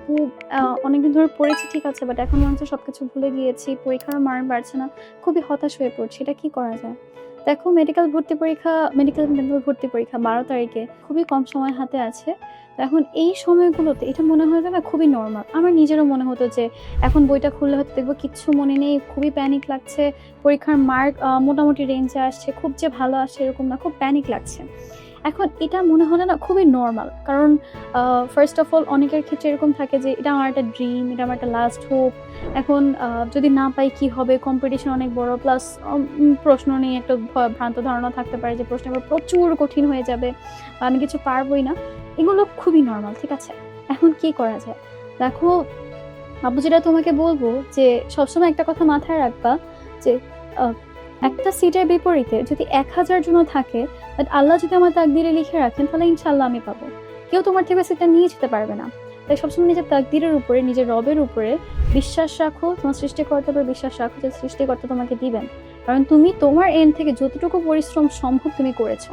আপু অনেকদিন ধরে পড়েছি, ঠিক আছে বাট এখন মনে হচ্ছে সব কিছু ভুলে গিয়েছি, পরীক্ষার মান বাড়ছে না, খুবই হতাশ হয়ে পড়ছি, এটা কি করা যায়? দেখো মেডিকেল ভর্তি পরীক্ষা মেডিকেল ভর্তি পরীক্ষা, বারো তারিখে, খুবই কম সময় হাতে আছে এখন এই সময়গুলোতে এটা মনে হয় না খুবই নর্মাল আমার নিজেরও মনে হতো যে এখন বইটা খুললে হয়তো দেখব কিচ্ছু মনে নেই, খুবই প্যানিক লাগছে, পরীক্ষার মার্ক মোটামুটি রেঞ্জে আসছে, খুব যে ভালো আসছে এরকম না, খুব প্যানিক লাগছে। এখন এটা মনে হলে না খুবই নর্মাল কারণ ফার্স্ট অফ অল অনেকের ক্ষেত্রে এরকম থাকে যে এটা আমার একটা ড্রিম এটা আমার একটা লাস্ট হোপ এখন যদি না পাই কি হবে? কম্পিটিশন অনেক বড় প্লাস প্রশ্ন নিয়ে একটা ভ্রান্ত ধারণা থাকতে পারে যে প্রশ্ন আবার প্রচুর কঠিন হয়ে যাবে আমি কিছু পারবোই না। এগুলো খুবই নর্মাল ঠিক আছে? এখন কি করা যায়? দেখো, আবু যেটা তোমাকে বলব যে সবসময় একটা কথা মাথায় রাখবা যে একটা সিটের বিপরীতে যদি এক হাজার জন থাকে বাট আল্লাহ যদি আমার তাকদিরে লিখে রাখেন, তাহলে ইনশাল্লাহ আমি পাবো। কেউ তোমার থেকে সেটা নিয়ে যেতে পারবে না। তাই সবসময় নিজের তাকদিরের উপরে, নিজের রবের উপরে বিশ্বাস রাখো, তোমার সৃষ্টিকর্তার উপরে বিশ্বাস রাখো যে সৃষ্টিকর্তা তোমাকে দিবেন। কারণ তুমি তোমার এন্ড থেকে যতটুকু পরিশ্রম সম্ভব তুমি করেছ।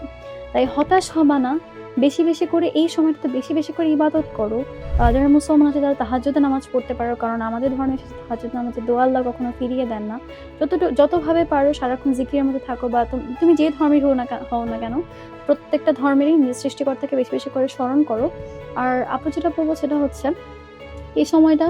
তাই হতাশ হবা না। বেশি বেশি করে এই সময়টাতে বেশি বেশি করে ইবাদত করো। যারা মুসলমান আছে, তারা তাহাজ্জুদে নামাজ পড়তে পারো, কারণ আমাদের ধর্মে তাহাজ্জুদ নামাজে দোয়া আল্লাহ কখনো ফিরিয়ে দেন না। যতটুকু যতভাবে পারো সারাক্ষণ জিকিরের মধ্যে থাকো বা তুম- যে ধর্মের হও না হও না কেন, প্রত্যেকটা ধর্মেরই নিজ সৃষ্টিকর্তাকে বেশি বেশি করে স্মরণ করো। আর আপু যেটা বলব সেটা হচ্ছে, এই সময়টা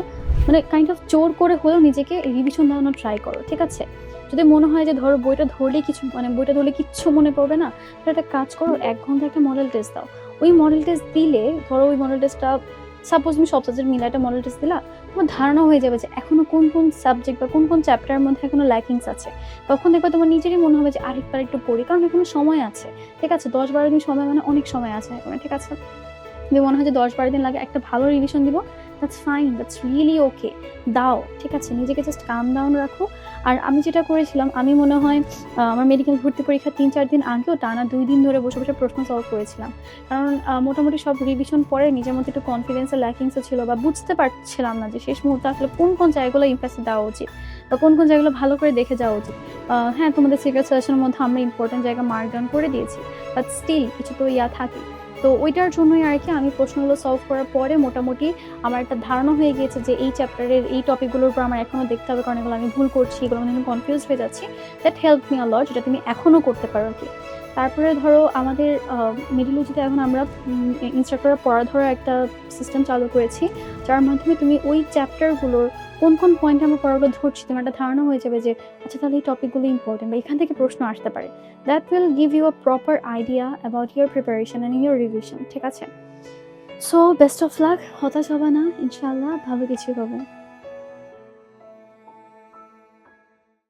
মানে কাইন্ড অফ জোর করে হলেও নিজেকে রিভিশন দেওয়ানোর ট্রাই করো, ঠিক আছে? যদি মনে হয় যে ধরো বইটা ধরলেই কিছু মানে বইটা ধরলে কিচ্ছু মনে পড়বে না তাহলে একটা কাজ করো এক ঘণ্টা একটা মডেল টেস্ট দাও। ওই মডেল টেস্ট দিলে ধরো ওই মডেল টেস্টটা সাপোজ তুমি সব সাবজেক্ট মিলে একটা মডেল টেস্ট দিলা তোমার ধারণা হয়ে যাবে যে এখনও কোন কোন সাবজেক্ট বা কোন কোন চ্যাপ্টারের মধ্যে এখনও ল্যাকিংস আছে। তখন দেখবে তোমার নিজেরই মনে হবে যে আরেকবার একটু পড়ি কারণ এখনও সময় আছে। ঠিক আছে দশ বারো দিন সময় মানে অনেক সময় আছে। এখন ঠিক আছে যদি মনে হয় যে দশ বারো দিন লাগে একটা ভালো রিভিশন দিব that's fine that's really okay দাও, ঠিক আছে, নিজেকে জাস্ট কাম ডাউন রাখো। আর আমি যেটা করেছিলাম, আমি মনে হয় আমার মেডিকেল ভর্তি পরীক্ষা তিন চার দিন আগেও টানা দুই দিন ধরে বসে বসে প্রশ্ন সলভ করেছিলাম। কারণ মোটামুটি সব রিভিশন পরে নিজের মধ্যে একটু কনফিডেন্সের ল্যাকিংসও ছিল বা বুঝতে পারছিলাম না যে শেষ মুহূর্তে আসলে কোন কোন জায়গাগুলো ইম্প্রেসে দেওয়া উচিত বা কোন কোন জায়গাগুলো ভালো করে দেখে যাওয়া উচিত। হ্যাঁ তোমাদের সিক্রেট সাজেশনের মধ্যে আমরা ইম্পর্টেন্ট জায়গা মার্ক ডাউন করে দিয়েছি বাট স্টিল কিছু তো ইয়া থাকে। তো ওইটার জন্যই আর কি আমি প্রশ্নগুলো সলভ করার পরে মোটামুটি আমার একটা ধারণা হয়ে গিয়েছে যে এই চ্যাপ্টারের এই টপিকগুলোর উপর আমার এখনও দেখতে হবে, কারণ এগুলো আমি ভুল করছি, এগুলো আমি কনফিউজ হয়ে যাচ্ছি। দ্যাট হেল্প মি আলট যেটা তুমি এখনও করতে পারো কি। তারপরে ধরো আমাদের মিডিলজিতে এখন আমরা ইনস্ট্রাক্টররা পড়া ধরার একটা সিস্টেম চালু করেছি, যার মাধ্যমে তুমি ওই চ্যাপ্টারগুলোর কোন কোন পয়েন্ট আমরা পড়াগুলো ধরছি, তোমার একটা ধারণা হয়ে যাবে যে আচ্ছা তাহলে এই টপিকগুলো ইম্পর্টেন্ট বা এখান থেকে প্রশ্ন আসতে পারে। That will give you a proper idea about your preparation and your revision ঠিক আছে? সো বেস্ট অফ লাক হতাশ হবে না ইনশাল্লাহ ভালো কিছু হবে